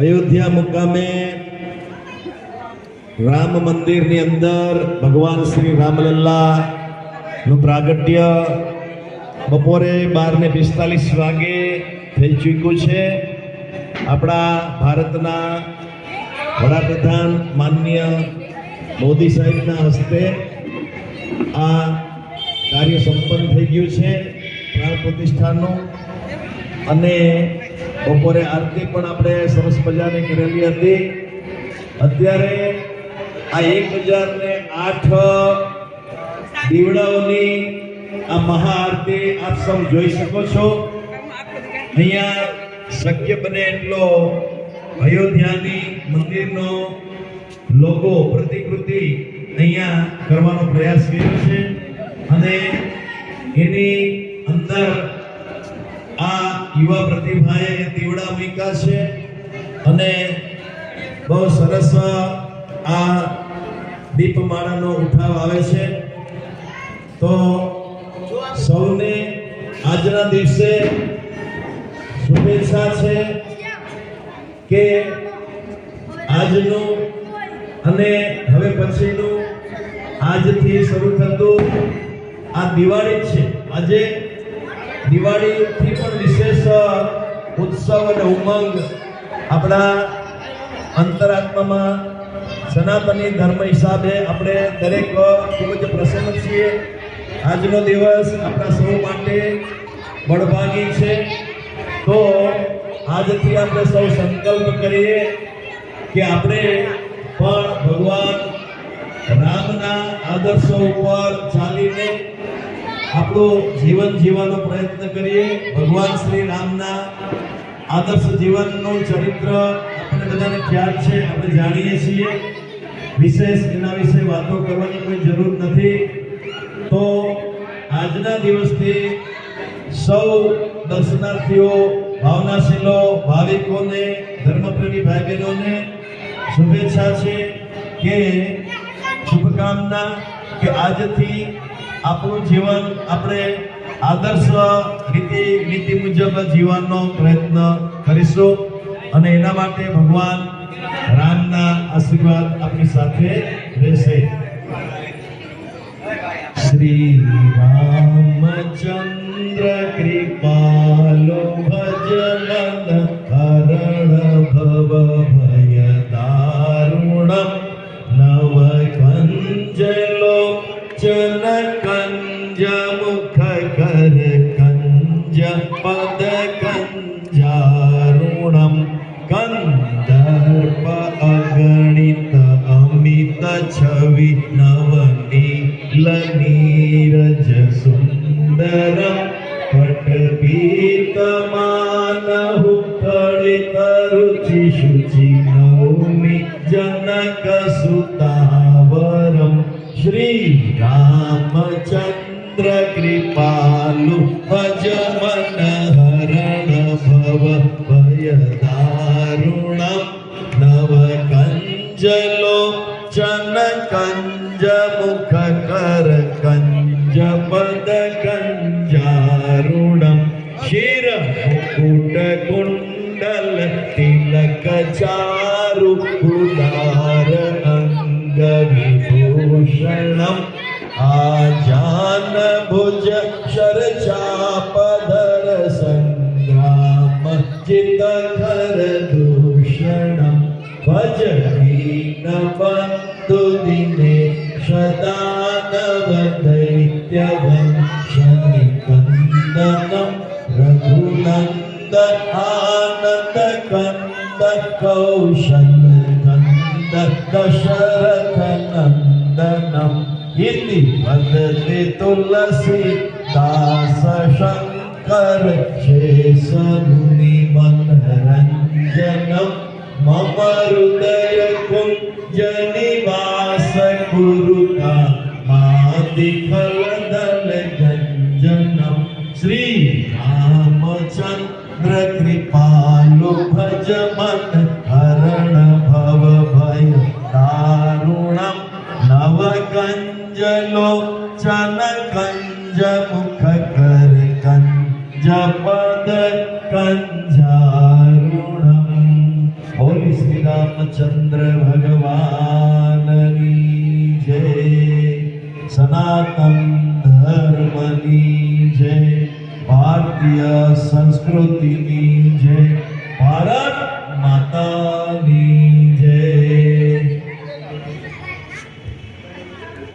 અયોધ્યા મુકામે રામ મંદિરની અંદર ભગવાન શ્રી રામલલ્લા નું પ્રાગટ્ય બપોરે બાર ને પિસ્તાલીસ વાગે થઈ ચૂક્યું છે. આપણા ભારતના વડાપ્રધાન માનનીય મોદી સાહેબના હસ્તે આ કાર્ય સંપન્ન થઈ ગયું છે પ્રાણ પ્રતિષ્ઠાનું. અને બપોરે આરતી પણ આપણે સરસ મજાની કરેલી હતી. અત્યારે આ એક હજાર ને આઠ દીવડાઓની આ મહાઆરતી આપ સૌ જોઈ શકો છો. અહીંયા શક્ય બને એટલો અયોધ્યાની મંદિરનો લોગો પ્રતિકૃતિ અહીંયા કરવાનો પ્રયાસ કર્યો છે. અને એની અંદર આ યુવા પ્રતિભાએ દીવડા મૂક્યા છે અને બહુ સરસ આ દીપમાળાનો ઉઠાવ આવે છે. તો સૌને આજના દિવસે શુભેચ્છા છે કે આજનું અને હવે પછીનું આજથી શરૂ થતું આ દિવાળી છે. આજે દિવાળીથી પણ વિશેષ ઉત્સવ અને ઉમંગ આપણા અંતરાત્મામાં સનાતની ધર્મ હિસાબે આપણે દરેક ખૂબ જ પ્રસન્ન છીએ. આજનો દિવસ આપણા સૌ માટે બળભાગી છે. તો આજથી આપણે સૌ સંકલ્પ કરીએ કે આપણે પણ ભગવાન રામના આદર્શો ઉપર ચાલીને આપણું જીવન જીવવાનો પ્રયત્ન કરીએ. ભગવાન શ્રી રામના આદર્શ જીવનનું ચરિત્ર આપણે બધાને ખ્યાલ છે, આપણે જાણીએ છીએ. વિશેષ એના વિશે વાતો કરવાની કોઈ જરૂર નથી. તો આજના દિવસથી સૌ દર્શનાર્થીઓ, ભાવનાશીલો, ભાવિકોને, ધર્મપ્રેમી ભાઈ બહેનોને શુભેચ્છા છે કે શુભકામના કે આજથી આપણું જીવન આપણે આદર્શ રીતિ નીતિ મુજબ જીવનનો પ્રયત્ન કરીશું. અને એના માટે ભગવાન રામના આશીર્વાદ આપણી સાથે રહેશે. શ્રી રામચંદ્ર કૃપાલો ભજન હરણ ભવ ભય દારુણમ નવ કંજલો ચન કંજ મુખ કર કંજ પદ કંજારુણમ કંદર્પ અગણિત અમિત છવિ નવનીલ નીરજ સુંદરમ પટપીતમાનહુ ફળિત રુચિ શુચિ નૌમિ જનક સુતાવરમ શ્રી રામચંદ્ર કૃપાલુ ભજ મન હરણ ભવ ભય દારુણમ નવ કંજલો ચન કંજ મુખ કર કંજ પદ કંજારુણમ શિર મુકુટ કુંડલ વિભૂષણમ આજાન ભુજ શરચાપધર સંગ્રામ ચિત ઘર દૂષણમ ભજ દીન બંધુ દિને સદાનવ દૈત્ય વંશનિ કંદનમ રઘુનંદ દશરથ નંદનમ ઇતિ વદતે તુલસી દાસ શંકર શેષ મુનિ મનરંજનમ મમ હૃદય કુંજ નિવાસ કુરુતા માદિફલદલ ગંજનમ શ્રી કંજલો ચન કંજ મુખ કર કંજ પદ કંજારુણમ હોલી શ્રી રામચંદ્ર ભગવાનની જય સનાતન ધર્મની જય ભારતીય સંસ્કૃતિની જય ભારત માતા